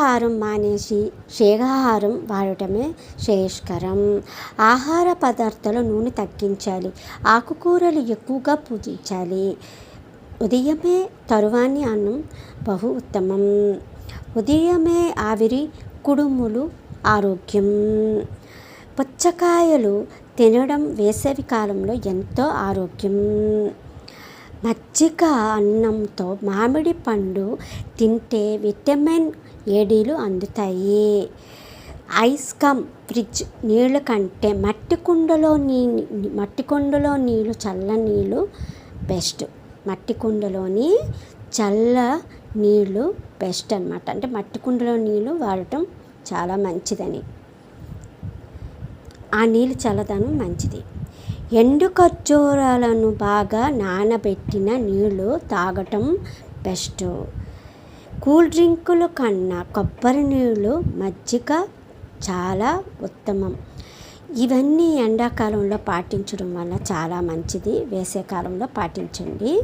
మాంసాహారం మానేసి శాకాహారం వాడటమే శ్రేయస్కరం. ఆహార పదార్థాల నూనె తగ్గించాలి ఆకుకూరలు ఎక్కువగా పూజించాలి. ఉదయమే తరువాన్ని అన్నం బహు ఉత్తమం. ఉదయమే ఆవిరి కుడుములు ఆరోగ్యం. పుచ్చకాయలు తినడం వేసవి కాలంలో ఎంతో ఆరోగ్యం. మజ్జిగ అన్నంతో మామిడి పండు తింటే విటమిన్ ఏడీలు అందుతాయి. ఐస్ కమ్ ఫ్రిడ్జ్ నీళ్ళ కంటే మట్టి కుండలో నీ మట్టి కుండలో నీళ్ళు చల్ల నీళ్ళు బెస్ట్. మట్టి కుండలోని చల్ల నీళ్ళు బెస్ట్ అనమాట అంటే మట్టి కుండలో నీళ్ళు వాడటం చాలా మంచిదని. ఆ నీళ్ళు చల్లదనం మంచిది. ఎండు ఖర్జూరాలను బాగా నానబెట్టిన నీళ్ళు తాగటం బెస్ట్. కూల్ డ్రింకులు కన్నా కొబ్బరి నీళ్ళు మజ్జిగ చాలా ఉత్తమం. ఇవన్నీ ఎండాకాలంలో పాటించడం వల్ల చాలా మంచిది. వేసవికాలంలో పాటించండి.